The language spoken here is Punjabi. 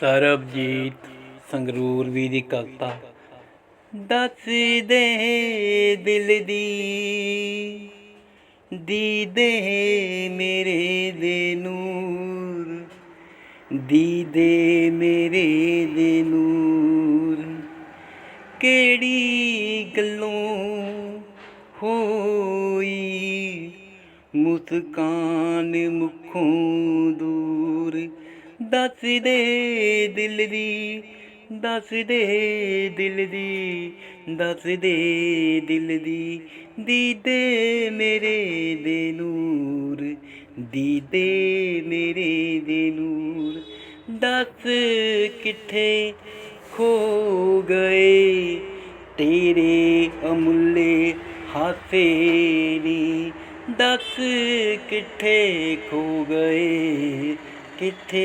ਸਰਬਜੀਤ ਸੰਗਰੂਰ ਵੀ ਦੀ ਕਵਿਤਾ। ਦੱਸ ਦੇ ਦਿਲ ਦੀ ਦੀਦੇ ਮੇਰੇ ਦੇ ਨੂਰ ਦੀਦੇ ਮੇਰੇ ਦੇ ਨੂਰ। ਕਿਹੜੀ ਗੱਲੋਂ ਹੋਈ ਮੁਸਕਾਨ ਮੁਖੋਂ ਦੂਰ? ਦੱਸ ਦੇ ਦਿਲ ਦੀ, ਦੱਸ ਦੇ ਦਿਲ ਦੀ, ਦੱਸ ਦੇ ਦਿਲ ਦੀ, ਦੀਦੇ ਮੇਰੇ ਦੇ ਨੂਰ, ਦੀਦੇ ਮੇਰੇ ਦੇ ਨੂਰ। ਦੱਸ ਕਿੱਥੇ ਖੋ ਗਏ, ਤੇਰੇ ਅਮੁੱਲੇ ਹਾਸੇ ਨੀ। ਦੱਸ ਕਿੱਥੇ ਖੋ ਗਏ ਕਿੱਥੇ